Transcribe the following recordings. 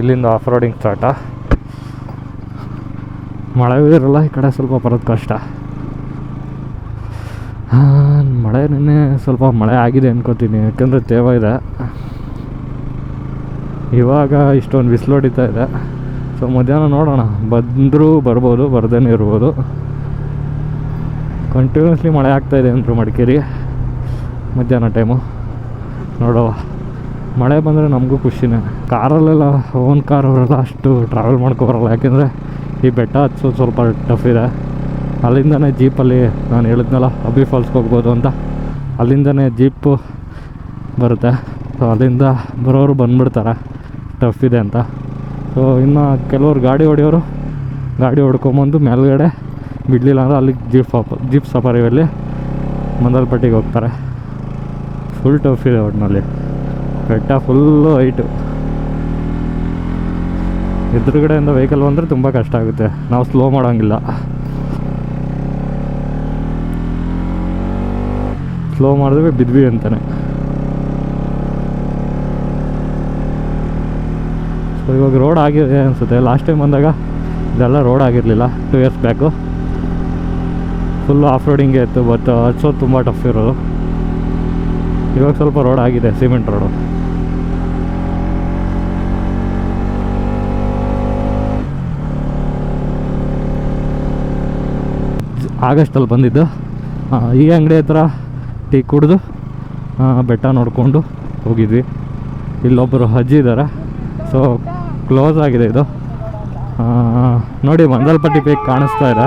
ಇಲ್ಲಿಂದ off roading start ಮಳೆ ಇರಲ್ಲ, ಈ ಕಡೆ ಸ್ವಲ್ಪ ಬರೋದು ಕಷ್ಟ. ಮಳೆ ನಿನ್ನೆ ಸ್ವಲ್ಪ ಮಳೆ ಆಗಿದೆ ಅನ್ಕೋತೀನಿ, ಯಾಕಂದರೆ ತೇವ ಇದೆ. ಇವಾಗ ಇಷ್ಟೊಂದು ಬಿಸಿಲು ಹೊಡಿತಾ ಇದೆ. ಸೊ ಮಧ್ಯಾಹ್ನ ನೋಡೋಣ, ಬಂದರೂ ಬರ್ಬೋದು, ಬರ್ದೇನೆ ಇರ್ಬೋದು. ಕಂಟಿನ್ಯೂಸ್ಲಿ ಮಳೆ ಆಗ್ತಾಯಿದೆ ಅಂದರು ಮಡಿಕೇರಿ. ಮಧ್ಯಾಹ್ನ ಟೈಮು ನೋಡುವ. ಮಳೆ ಬಂದರೆ ನಮಗೂ ಖುಷಿನೇ. ಕಾರಲ್ಲೆಲ್ಲ ಓನ್ ಕಾರ್ ಅವರೆಲ್ಲ ಅಷ್ಟು ಟ್ರಾವೆಲ್ ಮಾಡ್ಕೋಬರಲ್ಲ. ಯಾಕೆಂದರೆ ಈ ಬೆಟ್ಟ ಹಚ್ಚೋದು ಸ್ವಲ್ಪ ಟಫ್ ಇದೆ. ಅಲ್ಲಿಂದನೇ ಜೀಪಲ್ಲಿ ನಾನು ಹೇಳಿದ್ನಲ್ಲ ಅಬ್ಬಿ ಫಾಲ್ಸ್ಗೆ ಹೋಗ್ಬೋದು ಅಂತ. ಅಲ್ಲಿಂದನೇ ಜೀಪು ಬರುತ್ತೆ. ಸೊ ಅಲ್ಲಿಂದ ಬರೋರು ಬಂದುಬಿಡ್ತಾರೆ. ಟಫ್ ಇದೆ ಅಂತ. ಸೊ ಇನ್ನು ಕೆಲವರು ಗಾಡಿ ಹೊಡೆಯೋರು, ಗಾಡಿ ಹೊಡ್ಕೊಂಬಂದು ಮೇಲ್ಗಡೆ ಬಿಡಲಿಲ್ಲ ಅಂದರೆ ಅಲ್ಲಿಗೆ ಜೀಪ್ ಜೀಪ್ ಸಫಾರಿಯಲ್ಲಿ ಮಂದಲ್ಪಟ್ಟಿಗೆ ಹೋಗ್ತಾರೆ. ಫುಲ್ ಟಫ್ ಇದೆ ಒಟ್ಟಿನಲ್ಲಿ ಬೆಟ್ಟ ಫುಲ್ಲು ಹೈಟು ಎದುರುಗಡೆಯಿಂದ ವೆಹಿಕಲ್ ಬಂದರೆ ತುಂಬ ಕಷ್ಟ ಆಗುತ್ತೆ. ನಾವು ಸ್ಲೋ ಮಾಡೋಂಗಿಲ್ಲ. ಸ್ಲೋ ಮಾಡಿದ್ವಿ ಬಿದ್ವಿ ಅಂತಾನೆ. ಸೊ ಇವಾಗ ರೋಡ್ ಆಗಿದೆ ಅನಿಸುತ್ತೆ. ಲಾಸ್ಟ್ ಟೈಮ್ ಬಂದಾಗ ಇದೆಲ್ಲ ರೋಡ್ ಆಗಿರಲಿಲ್ಲ. Two years back full off ರೋಡಿಂಗೇ ಇತ್ತು ಬಟ್ ಹಚ್ಚೋದು ತುಂಬ ಟಫ್ ಇರೋದು. ಇವಾಗ ಸ್ವಲ್ಪ ರೋಡ್ ಆಗಿದೆ ಸಿಮೆಂಟ್ ರೋಡು ಆಗಸ್ಟಲ್ಲಿ ಬಂದಿದ್ದು. ಈ ಅಂಗಡಿ ಹತ್ರ ಟೀ ಕುಡಿದು ಬೆಟ್ಟ ನೋಡಿಕೊಂಡು ಹೋಗಿದ್ವಿ. ಇಲ್ಲೊಬ್ಬರು ಅಜ್ಜಿ ಇದ್ದಾರೆ ಸೊ ಕ್ಲೋಸ್ ಆಗಿದೆ ಇದು. ನೋಡಿ, ಮಂದಲ್ಪಟ್ಟಿ ಪೀಕ್ ಕಾಣಿಸ್ತಾ ಇದೆ.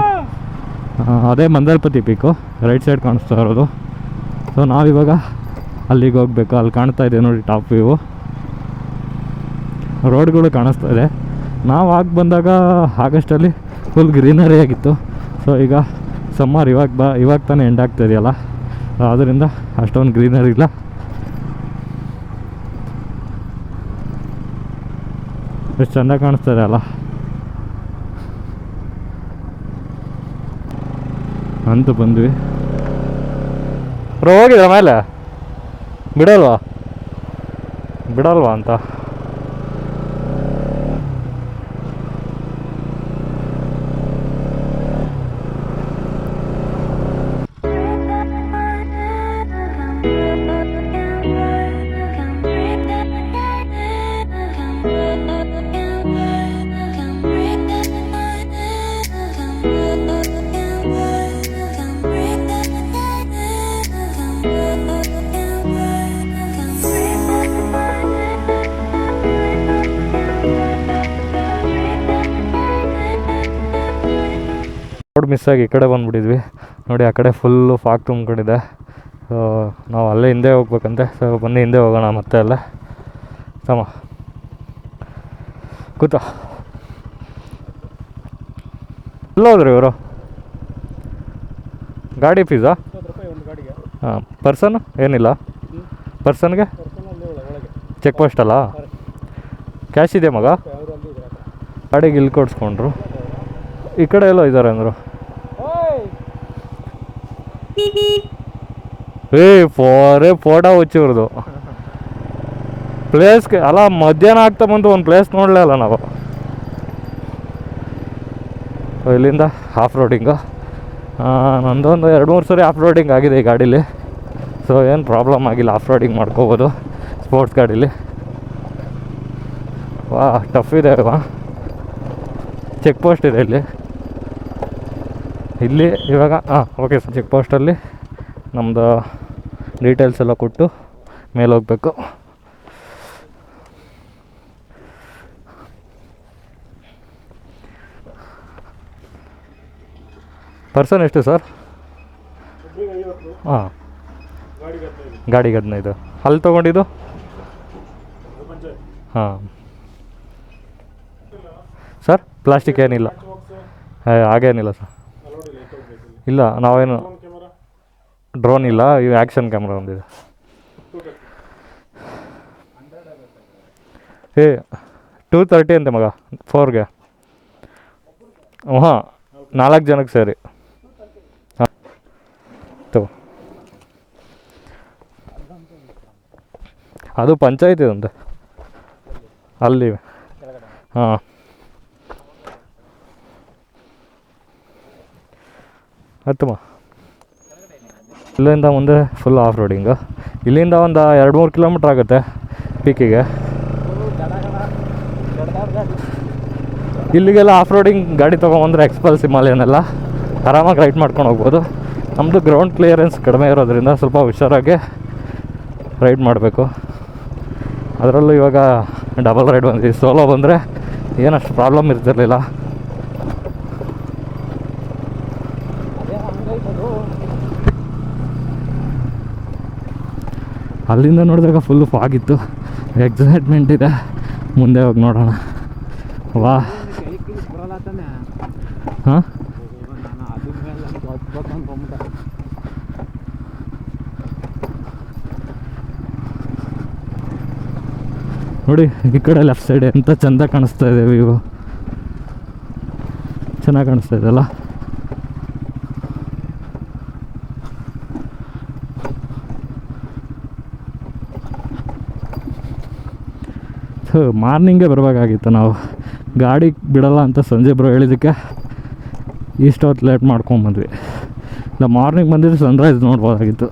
ಅದೇ ಮಂದಲ್ಪಟ್ಟಿ ಪೀಕು ರೈಟ್ ಸೈಡ್ ಕಾಣಿಸ್ತಾ ಇರೋದು. ಸೊ ನಾವಿವಾಗ ಅಲ್ಲಿಗೆ ಹೋಗ್ಬೇಕು. ಅಲ್ಲಿ ಕಾಣ್ತಾ ಇದೆ ನೋಡಿ ಟಾಪ್ ವ್ಯೂ ರೋಡ್ಗಳು ಕಾಣಿಸ್ತಾ ಇದೆ. ನಾವು ಆಗ ಬಂದಾಗ ಆಗಸ್ಟಲ್ಲಿ ಫುಲ್ ಗ್ರೀನರಿ ಆಗಿತ್ತು. ಸೊ ಈಗ ಸಮ್ಮರ್ ಇವಾಗ ಬಾ, ಇವಾಗ ತಾನೇ ಎಂಡ್ ಆಗ್ತಾ ಇದೆಯಲ್ಲ? ಆದ್ದರಿಂದ ಅಷ್ಟೊಂದು ಗ್ರೀನರಿ ಇಲ್ಲ. ಎಷ್ಟು ಚೆಂದ ಕಾಣಿಸ್ತಾ ಅಲ್ಲ? ಅಂತ ಬಂದ್ವಿ. ಹೋಗಿದ್ರ ಮೇಲೆ? ಬಿಡಲ್ವಾ? ಬಿಡಲ್ವಾ ಅಂತ? ರೋಡ್ ಮಿಸ್ ಆಗಿ ಈ ಕಡೆ ಬಂದುಬಿಟ್ಟಿದ್ವಿ. ನೋಡಿ ಆ ಕಡೆ ಫುಲ್ಲು ಫಾಗ್ ತುಂಬ್ಕೊಂಡಿದೆ. ಸೊ ನಾವು ಅಲ್ಲೇ ಹಿಂದೆ ಹೋಗ್ಬೇಕಂತೆ. ಸೊ ಬನ್ನಿ ಹಿಂದೆ ಹೋಗೋಣ ಮತ್ತೆ ಅಲ್ಲೇ. ಸಮ ಕೂತ. ಎಲ್ಲ ಹೋದ್ರಿ ಇವರು? ಗಾಡಿ ಫೀಸಾ ಹಾಂ ಪರ್ಸನ್ ಏನಿಲ್ಲ? ಪರ್ಸನ್ಗೆ ಚೆಕ್ ಪೋಸ್ಟ್ ಅಲ್ಲ? ಕ್ಯಾಶ್ ಇದೆ ಮಗ? ಗಾಡಿಗೆ ಇಲ್ಲಿ ಕೊಡಿಸ್ಕೊಂಡ್ರು. ಈ ಕಡೆ ಎಲ್ಲೋ ಇದ್ದಾರೆ ಅಂದರು? ಏ ಫೋರೇ ಫೋಟೋ ಹುಚ್ಚಿವ್ರದು ಪ್ಲೇಸ್ಗೆ ಅಲ್ಲ, ಮಧ್ಯಾಹ್ನ ಆಗ್ತಾ ಬಂದು ಒಂದು ಪ್ಲೇಸ್ ನೋಡಲೇ ಅಲ್ಲ ನಾವು. ಇಲ್ಲಿಂದ ಆಫ್ ರೋಡಿಂಗು ನಂದೊಂದು ಎರಡು ಮೂರು ಸರಿ ಆಫ್ ರೋಡಿಂಗ್ ಆಗಿದೆ ಈ ಗಾಡೀಲಿ. ಸೊ ಏನು ಪ್ರಾಬ್ಲಮ್ ಆಗಿಲ್ಲ ಆಫ್ ರೋಡಿಂಗ್ ಮಾಡ್ಕೋಬೋದು ಸ್ಪೋರ್ಟ್ಸ್ ಗಾಡೀಲಿ. ವಾ ಟಫ್ ಇದೆ ಅಲ್ವಾ? ಚೆಕ್ ಪೋಸ್ಟ್ ಇದೆ ಇಲ್ಲಿ. ಇಲ್ಲಿ ಇವಾಗ ಹಾಂ ಓಕೆ ಸರ್ ಚೆಕ್ ಪೋಸ್ಟಲ್ಲಿ ನಮ್ಮದು ಡೀಟೇಲ್ಸ್ ಎಲ್ಲ ಕೊಟ್ಟು ಮೇಲೆ ಹೋಗಬೇಕು. ಪರ್ಸನ್ ಎಷ್ಟು ಸರ್ ಹಾಂ ಗಾಡಿಗೆ ಹದಿನೈದು. ಅಲ್ಲಿ ತೊಗೊಂಡಿದ್ದು? ಹಾಂ. ಸರ್ ಪ್ಲಾಸ್ಟಿಕ್ ಏನಿಲ್ಲ. ಹಾಗೇನಿಲ್ಲ ಸರ್ ಇಲ್ಲಿ, ನಾವೇನು ಡ್ರೋನ್ ಇಲ್ಲ ಇವು ಆ್ಯಕ್ಷನ್ ಕ್ಯಾಮ್ರಾ ಒಂದಿದೆ. ಏ, ಟೂ ತರ್ಟಿ ಅಂತೆ ಮಗ, ಫೋರ್ಗೆ. ಹಾಂ ನಾಲ್ಕು ಜನಕ್ಕೆ ಸರಿ. ಹಾಂ, ತಗೋ. ಅದು ಪಂಚಾಯತಿ ಅಂತೆ ಅಲ್ಲಿ. ಹಾಂ. ಹತ್ತಮ್ಮ ಇಲ್ಲಿಂದ ಮುಂದೆ ಫುಲ್ ಆಫ್ ರೋಡಿಂಗು ಇಲ್ಲಿಂದ ಒಂದು ಎರಡು ಮೂರು ಕಿಲೋಮೀಟ್ರ್ ಆಗುತ್ತೆ ಪೀಕಿಗೆ. ಇಲ್ಲಿಗೆಲ್ಲ ಆಫ್ ರೋಡಿಂಗ್ ಗಾಡಿ ತೊಗೊಂಬಂದ್ರೆ ಎಕ್ಸ್ಪಲ್ಸ್ ಹಿಮಾಲಯನೆಲ್ಲ ಆರಾಮಾಗಿ ರೈಡ್ ಮಾಡ್ಕೊಂಡು ಹೋಗ್ಬೋದು. ನಮ್ಮದು ಗ್ರೌಂಡ್ ಕ್ಲಿಯರೆನ್ಸ್ ಕಡಿಮೆ ಇರೋದ್ರಿಂದ ಸ್ವಲ್ಪ ಹುಷಾರಾಗಿ ರೈಡ್ ಮಾಡಬೇಕು. ಅದರಲ್ಲೂ ಇವಾಗ ಡಬಲ್ ರೈಡ್ ಬಂದಿದೆ. ಸೋಲೋ ಬಂದರೆ ಏನಷ್ಟು ಪ್ರಾಬ್ಲಮ್ ಇರ್ತಿರ್ಲಿಲ್ಲ. ಅಲ್ಲಿಂದ ನೋಡಿದಾಗ ಫುಲ್ಲು ಇತ್ತು. ಎಕ್ಸೈಟ್ಮೆಂಟ್ ಇದೆ. ಮುಂದೆ ಹೋಗಿ ನೋಡೋಣ. ವಾ. ಹಾಂ? ನೋಡಿ, ಈ ಕಡೆ ಲೆಫ್ಟ್ ಸೈಡ್ ಎಂತ ಚಂದ ಕಾಣಿಸ್ತಾ ಇದೆ ವ್ಯೂ ಚೆನ್ನಾಗಿ ಕಾಣಿಸ್ತಾ ಇದೆಲ್ಲ ಮಾರ್ನಿಂಗೇ ಬರಬೇಕಾಗಿತ್ತು ನಾವು ಗಾಡಿ ಬಿಡಲ್ಲ ಅಂತ ಸಂಜೆ ಬರೋ ಹೇಳಿದ್ದಕ್ಕೆ ಇಷ್ಟೊತ್ತು ಲೇಟ್ ಮಾಡ್ಕೊಂಬಂದ್ವಿ ಇಲ್ಲ, ಮಾರ್ನಿಂಗ್ ಬಂದಿದ್ರೆ ಸನ್ರೈಸ್ ನೋಡ್ಬೋದಾಗಿತ್ತು.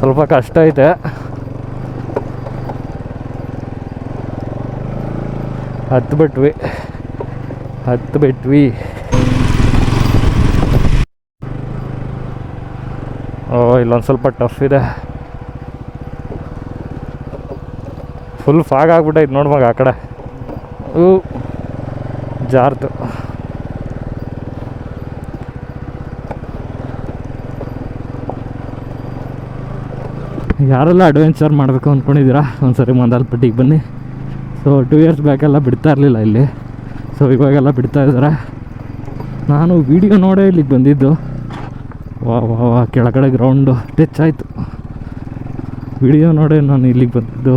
ಸ್ವಲ್ಪ ಕಷ್ಟ ಐತೆ. ಹತ್ತು ಬಿಟ್ವಿ ಹತ್ತು ಬಿಟ್ವಿ ಇಲ್ಲೊಂದು ಸ್ವಲ್ಪ ಟಫ್ ಇದೆ. ಫುಲ್ ಫಾಗ್ ಆಗ್ಬಿಟ್ಟೈತೆ ನೋಡ್ ಮಗ ಆ ಕಡೆ. ಊ, ಜಾರ್ತು. ಯಾರೆಲ್ಲ ಅಡ್ವೆಂಚರ್ ಮಾಡಬೇಕು ಅಂದ್ಕೊಂಡಿದ್ದೀರಾ ಒಂದ್ಸರಿ ಮಂದಾಲ್ಪಟ್ಟಿಗೆ ಬನ್ನಿ. ಸೊ ಟೂ ಇಯರ್ಸ್ ಬ್ಯಾಕೆಲ್ಲ ಬಿಡ್ತಾ ಇರಲಿಲ್ಲ ಇಲ್ಲಿ. ಸೊ ಇವಾಗೆಲ್ಲ ಬಿಡ್ತಾ ಇದ್ದಾರೆ. ನಾನು ವಿಡಿಯೋ ನೋಡೇ ಇಲ್ಲಿಗೆ ಬಂದಿದ್ದು. ವಾ ವಾ ವಾ, ಕೆಳಗಡೆ ಗ್ರೌಂಡು ಟಚ್ ಆಯಿತು. ವಿಡಿಯೋ ನೋಡೇ ನಾನು ಇಲ್ಲಿಗೆ ಬಂದಿದ್ದು.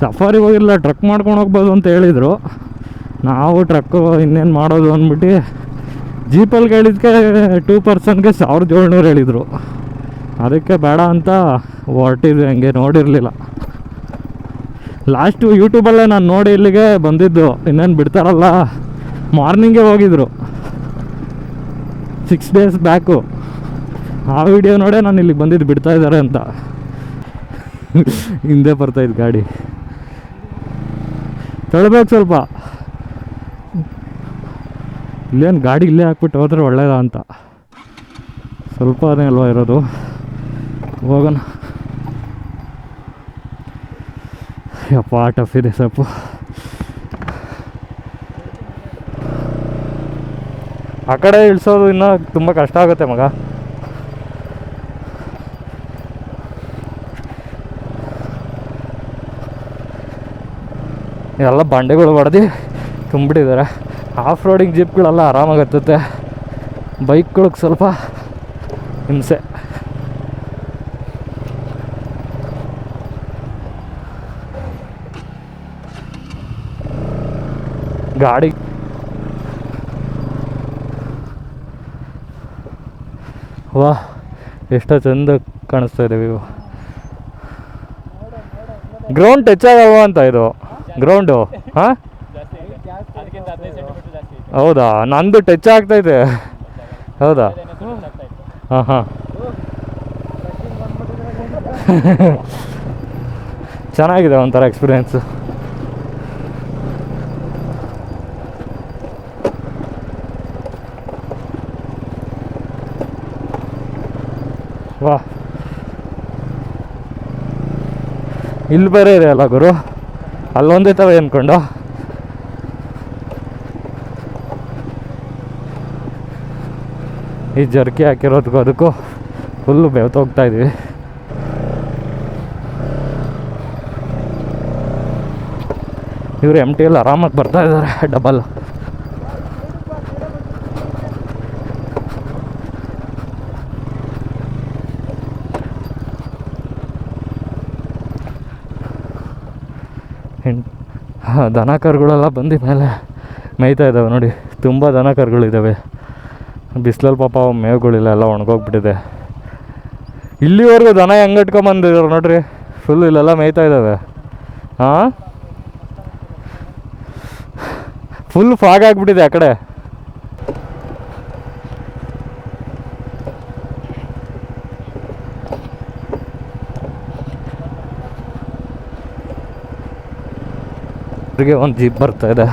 ಸಫಾರಿ ಹೋಗಿಲ್ಲ ಟ್ರಕ್ ಮಾಡ್ಕೊಂಡು ಹೋಗ್ಬೋದು ಅಂತ ಹೇಳಿದರು. ನಾವು ಟ್ರಕ್ಕು ಇನ್ನೇನು ಮಾಡೋದು ಅಂದ್ಬಿಟ್ಟು ಜೀಪಲ್ಲಿ ಹೇಳಿದ್ಕೆ ಟೂ ಪರ್ಸನ್ಗೆ ಸಾವಿರದ ಏಳ್ನೂರು ಹೇಳಿದರು. ಅದಕ್ಕೆ ಬೇಡ ಅಂತ ಹೊರಟಿದ್ವಿ ಹಂಗೆ ನೋಡಿರಲಿಲ್ಲ. ಲಾಸ್ಟು ಯೂಟ್ಯೂಬಲ್ಲೇ ನಾನು ನೋಡಿ ಇಲ್ಲಿಗೆ ಬಂದಿದ್ದು. ಇನ್ನೇನು ಬಿಡ್ತಾರಲ್ಲ? ಮಾರ್ನಿಂಗೇ ಹೋಗಿದ್ರು. ಸಿಕ್ಸ್ ಡೇಸ್ ಬ್ಯಾಕು ಆ ವಿಡಿಯೋ ನೋಡೇ ನಾನು ಇಲ್ಲಿಗೆ ಬಂದಿದ್ದು ಬಿಡ್ತಾ ಇದ್ದಾರೆ ಅಂತ. ಹಿಂದೆ ಬರ್ತಾಯಿದ್ದು ಗಾಡಿ. ತಳ್ಬೇಕು ಸ್ವಲ್ಪ. ಇಲ್ಲೇನು ಗಾಡಿ ಇಲ್ಲೇ ಹಾಕ್ಬಿಟ್ಟು ಹೋದ್ರೆ ಒಳ್ಳೇದ ಅಂತ. ಸ್ವಲ್ಪನೇ ಅಲ್ವಾ ಇರೋದು. ಹೋಗೋಣ. ಯಪ್ಪ ಟಫ್ ಇದೆ ಸ್ವಲ್ಪ. ಆ ಕಡೆ ಇಳಿಸೋದು ಇನ್ನೂ ತುಂಬ ಕಷ್ಟ ಆಗುತ್ತೆ ಮಗ. ಎಲ್ಲ ಬಂಡೆಗಳು ಹೊಡೆದು ತುಂಬಿಟ್ಟಿದ್ದಾರೆ. ಆಫ್ ರೋಡಿಂಗ್ ಜೀಪ್ಗಳೆಲ್ಲ ಆರಾಮಾಗತ್ತೆ ಬೈಕ್ಗಳಿಗೆ ಸ್ವಲ್ಪ ಹಿಂಸೆ. ಗಾಡಿ ವಾ ಎಷ್ಟೋ ಚಂದ ಕಾಣಿಸ್ತಾ ಇದೆ ವ್ಯೂ ಗ್ರೌಂಡ್ ಟಚ್ ಆಗಲ್ವಾ ಅಂತ ಇದು? ಗ್ರೌಂಡು ಹಾಂ? ಹೌದಾ? ನಂದು ಟಚ್ ಹೌದಾ ಆಗ್ತಾ ಇದೆ. ಹಾಂ ಹಾಂ. ಚೆನ್ನಾಗಿದೆ ಒಂಥರ ಎಕ್ಸ್ಪೀರಿಯೆನ್ಸು ವಾ. ಇಲ್ಲಿ ಬೇರೆ ಇದೆ ಅಲ್ಲ ಗುರು? ಅಲ್ಲೊಂದೇ ತವ ಅನ್ಕೊಂಡು ಈ ಜರ್ಕಿ ಹಾಕಿರೋದಕ್ಕೂ ಅದಕ್ಕೂ ಫುಲ್ಲು ಬೆವ್ತೋಗ್ತಾ ಇದೀವಿ. ಇವರು ಎಂ ಟಿ ಎಲ್ ಆರಾಮಾಗಿ ಬರ್ತಾ ಇದ್ದಾರೆ ಡಬಲ್ ಹೆಣ್ ಹಾಂ ದನ ಕರುಗಳೆಲ್ಲ ಬಂದು ಮೇಲೆ ಮೇಯ್ತಾ ಇದ್ದಾವೆ ನೋಡಿ. ತುಂಬ ದನ ಕರುಗಳಿದ್ದಾವೆ ಬಿಸಿಲಲ್ಲಿ ಪಾಪ ಮೇವುಗಳಿಲ್ಲ, ಎಲ್ಲ ಒಣಗೋಗ್ಬಿಟ್ಟಿದೆ. ಇಲ್ಲಿವರೆಗೂ ದನ ಹೆಂಗೆ ಇಟ್ಕೊಂಬಂದಿದ್ದಾರೆ ನೋಡ್ರಿ. ಫುಲ್ ಇಲ್ಲೆಲ್ಲ ಮೇಯ್ತಾ ಇದ್ದಾವೆ. ಹಾಂ ಫುಲ್ ಫಾಗ್ ಆಗಿಬಿಟ್ಟಿದೆ ಆ ಕಡೆ. ಅವ್ರಿಗೆ ಒಂದು ಜೀಪ್ ಬರ್ತಾ ಇದೆ.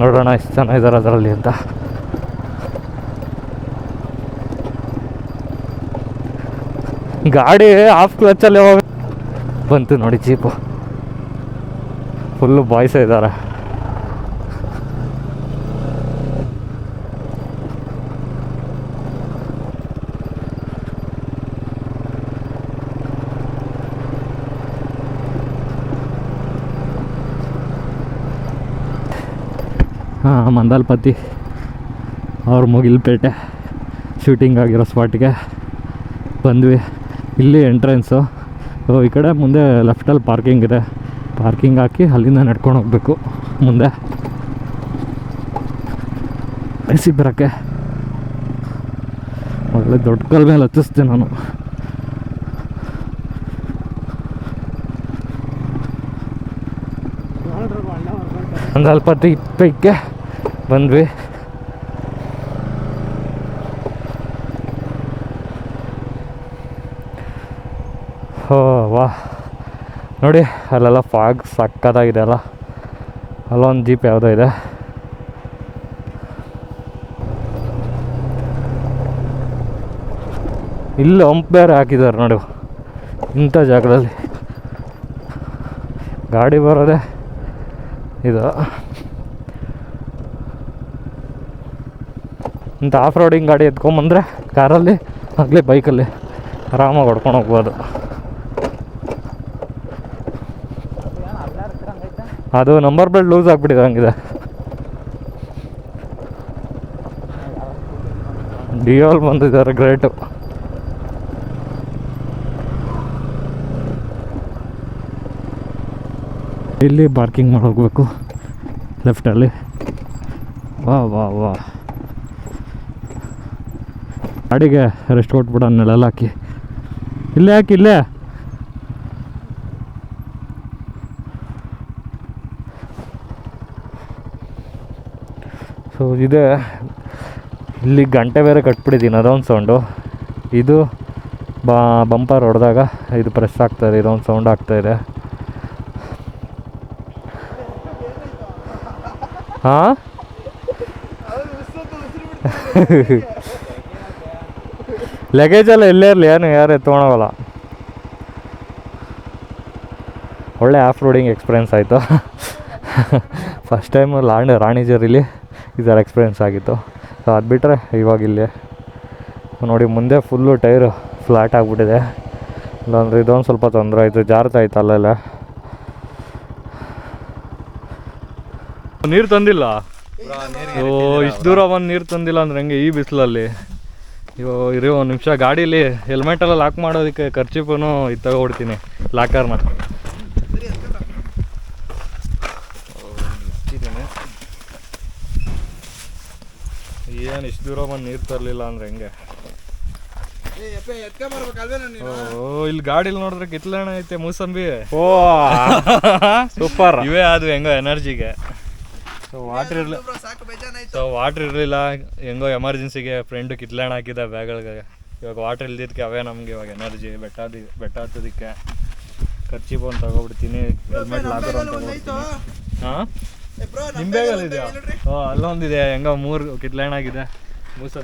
ನೋಡೋಣ ಎಷ್ಟು ಜನ ಇದ್ದಾರೆ ಅದರಲ್ಲಿ ಅಂತ. ಗಾಡಿ ಆಫ್ ಕ್ಲಚ್ಚಲ್ಲಿ ಹೋಗ ಬಂತು ನೋಡಿ ಜೀಪು. ಫುಲ್ಲು ಬಾಯ್ಸ ಇದ್ದಾರೆ ಮಂದಲ್ಪತಿ ಅವ್ರ ಮುಗಿಲ್ಪೇಟೆ ಶೂಟಿಂಗ್ ಆಗಿರೋ ಸ್ಪಾಟ್ಗೆ ಬಂದ್ವಿ. ಇಲ್ಲಿ ಎಂಟ್ರೆನ್ಸು ಈ ಕಡೆ ಮುಂದೆ ಲೆಫ್ಟಲ್ಲಿ ಪಾರ್ಕಿಂಗ್ ಇದೆ. ಪಾರ್ಕಿಂಗ್ ಹಾಕಿ ಅಲ್ಲಿಂದ ನಡ್ಕೊಂಡು ಹೋಗಬೇಕು. ಮುಂದೆ ಐಸಿ ಬರೋಕ್ಕೆ. ಒಳ್ಳೆ ದೊಡ್ಡ ಕಲ್ ಮೇಲೆ ಹಚ್ಚಿಸ್ತೀನಿ ನಾನು. ಹೊತ್ತು ಇಪ್ಪಕ್ಕೆ ಬಂದ್ವಿ. ಹೋ, ವಾ. ನೋಡಿ, ಅಲ್ಲೆಲ್ಲ ಫಾಗ್ ಸಕ್ಕದಾಗಿದೆ ಅಲ್ಲ. ಅಲ್ಲೊಂದು ಜೀಪ್ ಯಾವುದೋ ಇದೆ. ಇಲ್ಲಿ ಬೇರೆ ಹಾಕಿದ್ದಾರೆ ನೋಡಿ. ಇಂಥ ಜಾಗದಲ್ಲಿ. ಗಾಡಿ ಬರೋದೇ ಇದು. ಇಂಥ ಆಫ್ ರೋಡಿಂಗ್ ಗಾಡಿ ಎತ್ಕೊಂಬಂದ್ರೆ ಕಾರಲ್ಲಿ ಆಗಲಿ ಬೈಕಲ್ಲಿ ಆರಾಮಾಗಿ ಹೊಡ್ಕೊಂಡು ಹೋಗ್ಬೋದು. ಅದು ನಂಬರ್ ಪ್ಲೇಟ್ ಲೂಸ್ ಆಗಿಬಿಟ್ಟಿದೆ ಹಂಗಿದೆ. ಡಿಯೋಲ್ ಬಂದಿದ್ದಾರೆ ಗ್ರೇಟು ಇಲ್ಲಿ ಪಾರ್ಕಿಂಗ್ ಮಾಡಿ ಹೋಗ್ಬೇಕು ಲೆಫ್ಟಲ್ಲಿ ವಾ ವಾ ವಾ. ಗಾಡಿಗೆ ರೆಸ್ಟ್ ಕೊಟ್ಬಿಡ ಹಾಕಿ. ಇಲ್ಲೇ ಹಾಕಿ ಇಲ್ಲೇ? ಸೊ ಇದೆ. ಇಲ್ಲಿ ಗಂಟೆ ಬೇರೆ ಕಟ್ಬಿಟ್ಟಿದ್ದೀನಿ, ಅದೊಂದು ಸೌಂಡು ಇದು ಬಂಪರ್ ಹೊಡೆದಾಗ ಇದು ಪ್ರೆಸ್ ಆಗ್ತಾಯಿದೆ ಇದೊಂದು ಸೌಂಡ್ ಆಗ್ತಾಯಿದೆ ಹಾಂ? ಲಗೇಜ್ ಎಲ್ಲ ಎಲ್ಲೇ ಇರಲಿ, ಏನು ಯಾರು ತೊಗೊಳೋಲ್ಲ ಒಳ್ಳೆ ಆಫ್ ರೋಡಿಂಗ್ ಎಕ್ಸ್ಪೀರಿಯನ್ಸ್ ಆಯಿತು. ಫಸ್ಟ್ ಟೈಮು ಲಾಂಡ್ ರಾಣಿಜರಿಲಿ ಈ ಥರ ಎಕ್ಸ್ಪೀರಿಯೆನ್ಸ್ ಆಗಿತ್ತು. ಸೊ ಅದು ಬಿಟ್ಟರೆ ಇವಾಗ ಇಲ್ಲಿ. ನೋಡಿ, ಮುಂದೆ ಫುಲ್ಲು ಟೈರು ಫ್ಲಾಟ್ ಆಗಿಬಿಟ್ಟಿದೆ. ಇಲ್ಲಾಂದ್ರೆ ಇದೊಂದು ಸ್ವಲ್ಪ ತೊಂದರೆ ಆಯಿತು, ಜಾರ್ತಾ ಆಯ್ತು ಅಲ್ಲೆಲ್ಲ. ನೀರು ತಂದಿಲ್ಲ? ಓ, ಇಷ್ಟು ದೂರ ಬಂದು ನೀರು ತಂದಿಲ್ಲ ಅಂದ್ರೆ ಹೆಂಗೆ ಈ ಬಿಸಿಲಲ್ಲಿ? ಇವು ಇರೋ ಒಂದು ನಿಮಿಷ ಗಾಡೀಲಿ ಹೆಲ್ಮೆಟೆಲ್ಲ ಲಾಕ್ ಮಾಡೋದಕ್ಕೆ ಖರ್ಚಿಪೂ ಇದು ತಗೊಬಿಡ್ತೀನಿ ಲಾಕರ್ನ ಏನು ಇಷ್ಟು ದೂರ ಬಂದು ನೀರು ತರಲಿಲ್ಲ ಅಂದ್ರೆ ಹೆಂಗೆ? ಓ ಇಲ್ಲಿ ಗಾಡಿಲಿ ನೋಡಿದ್ರೆ ಕಿತ್ಲಣ್ಣ ಐತೆ ಮೂಸಂಬಿ. ಓ ಸೂಪರ್. ಇವೇ ಆದ್ವು ಹೆಂಗೋ ಎನರ್ಜಿಗೆ ಸೊ ವಾಟ್ರ್ ಇರಲಿ ಸೊ ವಾಟ್ರ್ ಇರಲಿಲ್ಲ ಹೆಂಗೋ ಎಮರ್ಜೆನ್ಸಿಗೆ ಫ್ರೆಂಡು ಕಿತ್ಲಾಣ ಹಾಕಿದ ಬ್ಯಾಗ್ಗಳಿಗೆ ಇವಾಗ ವಾಟ್ರ್ ಇಲ್ದಿದ್ದಕ್ಕೆ ಅವೇ ನಮಗೆ ಇವಾಗ ಎನರ್ಜಿ ಬೆಟ್ಟ ಬೆಟ್ಟ ಹತ್ತೋದಕ್ಕೆ ಖರ್ಚಿಬು ಅಂತ ತಗೊಬಿಡ್ತೀನಿ ಹೆಲ್ಮೆಟ್ ಲಾಕರ್ ಅಂತ ತಗೊಬಿಡ್ತೀನಿ. ಹಾಂ? ನಿಮ್ಮ ಬ್ಯಾಗಲ್ಲಿ ಇದೆಯಾ ಓ ಅಲ್ಲೊಂದಿದೆ ಹೆಂಗೋ ಮೂರು ಕಿತ್ಲಾಣ ಆಗಿದೆ.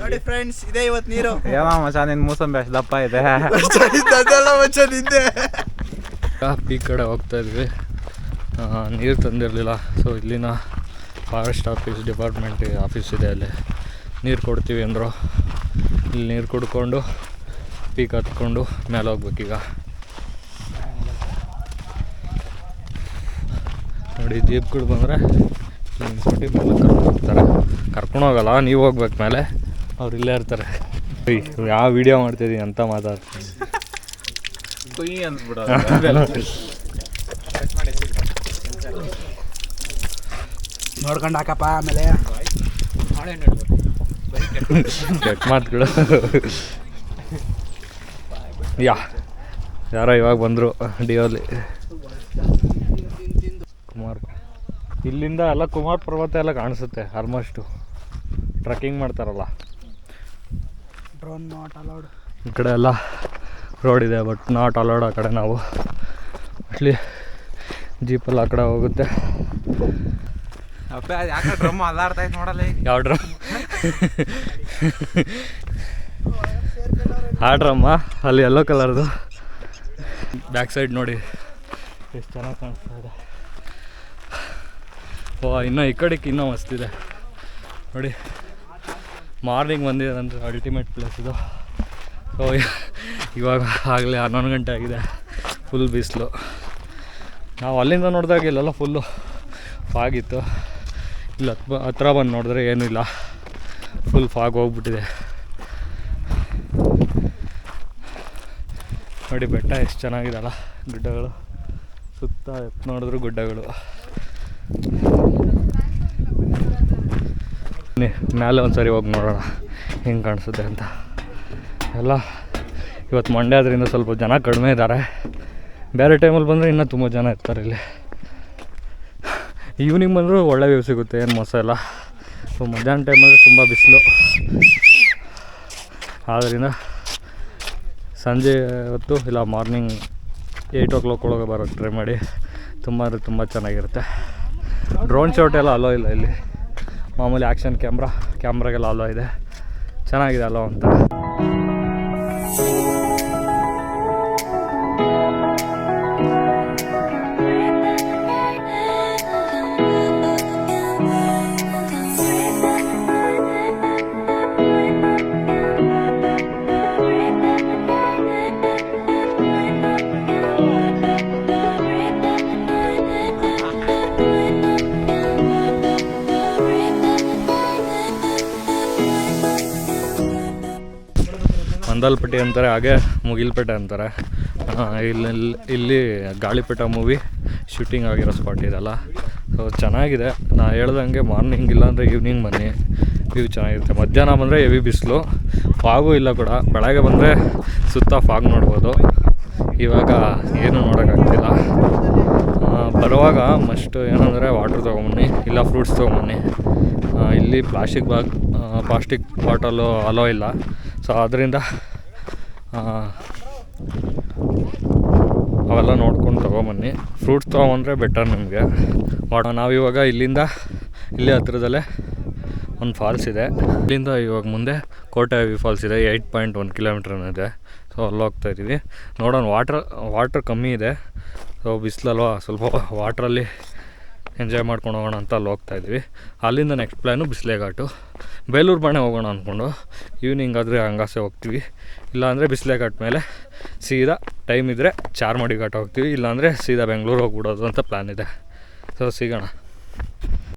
ನೋಡಿ ಫ್ರೆಂಡ್ಸ್ ಇದೆ ಇವತ್ತು ನೀರು. ಯಾವ ಮಚ ನಿನ್ ಮೂಸಂಬಿ ಅಷ್ಟು ದಪ್ಪ ಇದೆ. ಅದೆಲ್ಲ ನಿಂದೆ ಪೀಕ್ ಕಡೆ ಹೋಗ್ತಾ ಇದ್ವಿ. ನೀರು ತಂದಿರಲಿಲ್ಲ. ಸೊ ಇಲ್ಲಿನ ಫಾರೆಸ್ಟ್ ಆಫೀಸ್ ಡಿಪಾರ್ಟ್ಮೆಂಟ್ ಆಫೀಸ್ ಇದೆ ಅಲ್ಲಿ. ನೀರು ಕೊಡ್ತೀವಿ ಅಂದರು. ಇಲ್ಲಿ ನೀರು ಕುಡ್ಕೊಂಡು, ಪೀಕ್ ಹತ್ಕೊಂಡು ಮೇಲೆ ಹೋಗ್ಬೇಕೀಗ ನೋಡಿ ಜೀಪ್ಗಳು ಬಂದರೆ ಸ್ಕೂಟಿ ಮೇಲೆ ಕರ್ಕೊಂಡು ಹೋಗ್ತಾರೆ. ಕರ್ಕೊಂಡು ಹೋಗಲ್ಲ, ನೀವು ಹೋಗ್ಬೇಕು ಮೇಲೆ. ಅವ್ರು ಇಲ್ಲೇ ಇರ್ತಾರೆ. ಯಾವ ವಿಡಿಯೋ ಮಾಡ್ತಿದ್ದೀನಿ ಅಂತ ಮಾತಾಡ್ತೀನಿ ನೋಡ್ಕೊಂಡು ಹಾಕಪ್ಪ ಆಮೇಲೆ ಕೆಟ್ಟ ಮಾತುಗಳು ಯಾ ಯಾರೋ ಇವಾಗ ಬಂದರು ಡಿಯೋಲಿ. ಕುಮಾರ್ ಇಲ್ಲಿಂದ ಎಲ್ಲ ಕುಮಾರ್ ಪರ್ವತ ಎಲ್ಲ ಕಾಣಿಸುತ್ತೆ ಆಲ್ಮೋಸ್ಟು ಟ್ರಕ್ಕಿಂಗ್ ಮಾಡ್ತಾರಲ್ಲ. ಡ್ರೋನ್ ನಾಟ್ ಅಲೌಡ್ ಈ ಕಡೆ ಎಲ್ಲ ರೋಡ್ ಇದೆ ಬಟ್ ನಾಟ್ ಅಲೌಡ್ ಆ ಕಡೆ ನಾವು. ಅಟ್ಲಿ ಜೀಪಲ್ಲಿ ಆ ಕಡೆ ಹೋಗುತ್ತೆ. ಅಪ್ಪ ಯಾಕೆ ಡ್ರಮ್ ಅಲ್ಲಾಡ್ತಾ ಇತ್ತು ನೋಡಲ್ಲ ಯಾವ ಡ್ರಮ್? ಆ ಡ್ರಮ್ಮ ಅಲ್ಲಿ ಎಲ್ಲೋ ಕಲರ್ದು ಬ್ಯಾಕ್ ಸೈಡ್ ನೋಡಿ. ಎಷ್ಟು ಚೆನ್ನಾಗಿ ಕಾಣಿಸ್ತಾ ಇದೆ. ಓ ಇನ್ನೂ ಈ ಕಡೆಗೆ ಇನ್ನೂ ಮಸ್ತಿದೆ ನೋಡಿ. ಮಾರ್ನಿಂಗ್ ಬಂದಿದೆ ಅಲ್ಟಿಮೇಟ್ ಪ್ಲೇಸ್ ಇದು. ಸೊ ಇವಾಗ ಆಗಲೇ ಹನ್ನೊಂದು ಗಂಟೆ ಆಗಿದೆ. ಫುಲ್ ಬಿಸಿಲು. ನಾವು ಅಲ್ಲಿಂದ ನೋಡಿದಾಗ ಇಲ್ಲೆಲ್ಲ ಫುಲ್ಲು ಫಾಗಿತ್ತು ಇಲ್ಲಿ ಹತ್ ಹತ್ರ ಬಂದು ನೋಡಿದ್ರೆ ಏನೂ ಇಲ್ಲ. ಫುಲ್ ಫಾಗ್ ಹೋಗ್ಬಿಟ್ಟಿದೆ. ನೋಡಿ, ಬೆಟ್ಟ ಎಷ್ಟು ಚೆನ್ನಾಗಿದಲ್ಲ. ಗುಡ್ಡಗಳು. ಸುತ್ತ ಎತ್ತು ನೋಡಿದ್ರು ಗುಡ್ಡಗಳು. ಮೇಲೆ ಒಂದು ಸರಿ ಹೋಗಿ ನೋಡೋಣ. ಹೆಂಗೆ ಕಾಣಿಸುತ್ತೆ ಅಂತ. ಎಲ್ಲ ಇವತ್ತು ಮಂಡ್ಯ ಸ್ವಲ್ಪ ಜನ ಕಡಿಮೆ ಇದ್ದಾರೆ ಬೇರೆ ಟೈಮಲ್ಲಿ ಬಂದರೆ ಇನ್ನೂ ತುಂಬ ಜನ ಇರ್ತಾರೆ ಇಲ್ಲಿ. ಈವ್ನಿಂಗ್ ಬಂದರೂ ಒಳ್ಳೆ ವ್ಯೂ ಸಿಗುತ್ತೆ, ಏನು ಮೋಸ ಇಲ್ಲ. ಸೊ ಮಧ್ಯಾಹ್ನ ಟೈಮಲ್ಲಿ ತುಂಬ ಬಿಸಿಲು. ಆದ್ದರಿಂದ ಸಂಜೆ ಹೊತ್ತು, ಇಲ್ಲ ಮಾರ್ನಿಂಗ್ ಏಯ್ಟ್ ಓ ಕ್ಲಾಕ್ ಒಳಗೆ ಬರೋಕ್ಕೆ ಟ್ರೈ ಮಾಡಿ. ತುಂಬ ಅಂದರೆ ತುಂಬ ಚೆನ್ನಾಗಿರುತ್ತೆ. ಡ್ರೋನ್ ಶಾಟ್ ಎಲ್ಲ ಅಲೋ ಇಲ್ಲ ಇಲ್ಲಿ. ಮಾಮೂಲಿ ಆ್ಯಕ್ಷನ್ ಕ್ಯಾಮ್ರಾ ಕ್ಯಾಮ್ರಾಗೆಲ್ಲ ಅಲೋ ಇದೆ. ಚೆನ್ನಾಗಿದೆ ಅಲೋ ಅಂತ. ಮಂದಲ್ಪಟ್ಟಿ ಅಂತಾರೆ, ಹಾಗೆ ಮುಗಿಲ್ಪೇಟೆ ಅಂತಾರೆ. ಇಲ್ಲಿ ಇಲ್ಲಿ ಗಾಳಿಪಟ ಮೂವಿ ಶೂಟಿಂಗ್ ಆಗಿರೋ ಸ್ಪಾಟ್ ಇದೆಲ್ಲ. ಸೊ ಚೆನ್ನಾಗಿದೆ. ನಾ ಹೇಳ್ದಂಗೆ ಮಾರ್ನಿಂಗ್ ಇಲ್ಲಾಂದರೆ ಈವ್ನಿಂಗ್ ಬನ್ನಿ. ವ್ಯೂ ಚೆನ್ನಾಗಿರುತ್ತೆ. ಮಧ್ಯಾಹ್ನ ಬಂದರೆ ಹೆವಿ ಬಿಸಿಲು. ಫಾಗು ಇಲ್ಲ ಕೂಡ. ಬೆಳಗ್ಗೆ ಬಂದರೆ ಸುತ್ತ ಫಾಗ್ ನೋಡ್ಬೋದು. ಇವಾಗ ಏನು ನೋಡೋಕ್ಕಾಗ್ತಿಲ್ಲ. ಬರುವಾಗ ಮಸ್ಟ್ ಏನಂದರೆ ವಾಟ್ರ್ ತೊಗೊಂಬನ್ನಿ, ಇಲ್ಲ ಫ್ರೂಟ್ಸ್ ತೊಗೊಂಬನ್ನಿ. ಇಲ್ಲಿ plastic bag plastic bottle allow ಇಲ್ಲ. ಸೊ ಆದ್ದರಿಂದ ಅವೆಲ್ಲ ನೋಡ್ಕೊಂಡು ತೊಗೊಂಬನ್ನಿ. ಫ್ರೂಟ್ಸ್ ತೊಗೊಂಡ್ರೆ ಬೆಟರ್ ನಿಮಗೆ. ಮಾಡೋಣ. ನಾವಿವಾಗ ಇಲ್ಲಿಂದ, ಇಲ್ಲೇ ಹತ್ರದಲ್ಲೇ ಒಂದು ಫಾಲ್ಸ್ ಇದೆ. ಇಲ್ಲಿಂದ ಇವಾಗ ಮುಂದೆ ಕೋಟೆ ಫಾಲ್ಸ್ ಇದೆ. ಏಯ್ಟ್ ಪಾಯಿಂಟ್ ಒನ್ ಕಿಲೋಮೀಟ್ರ್ ಇದೆ. ಸೊ ಅಲ್ಲಿ ಹೋಗ್ತಾ ಇದ್ದೀವಿ. ನೋಡೋಣ ವಾಟ್ರ್ ವಾಟ್ರ್ ಕಮ್ಮಿ ಇದೆ. ಸೊ ಬಿಸಿಲಲ್ವ? ಸ್ವಲ್ಪ ವಾಟ್ರಲ್ಲಿ ಎಂಜಾಯ್ ಮಾಡ್ಕೊಂಡು ಹೋಗೋಣ ಅಂತ ಅಲ್ಲಿ ಹೋಗ್ತಾ ಇದ್ದೀವಿ. ಅಲ್ಲಿಂದ ನೆಕ್ಸ್ಟ್ ಪ್ಲ್ಯಾನು ಬಿಸಿಲೆ ಘಾಟು ಬೇಲೂರು ಬಾಣೆ ಹೋಗೋಣ ಅಂದ್ಕೊಂಡು ಈವ್ನಿಂಗ್ ಆದರೆ ಹಂಗಾಸೆ ಹೋಗ್ತೀವಿ. ಇಲ್ಲಾಂದರೆ ಬಿಸಿಲೆ ಘಾಟ್ ಮೇಲೆ ಸೀದಾ ಟೈಮ್ ಇದ್ದರೆ ಚಾರ್ಮಾಡಿ ಘಾಟ್ ಹೋಗ್ತೀವಿ. ಇಲ್ಲಾಂದರೆ ಸೀದಾ ಬೆಂಗಳೂರು ಹೋಗ್ಬಿಡೋದು ಅಂತ ಪ್ಲ್ಯಾನ್ ಇದೆ. ಸೊ ಸಿಗೋಣ.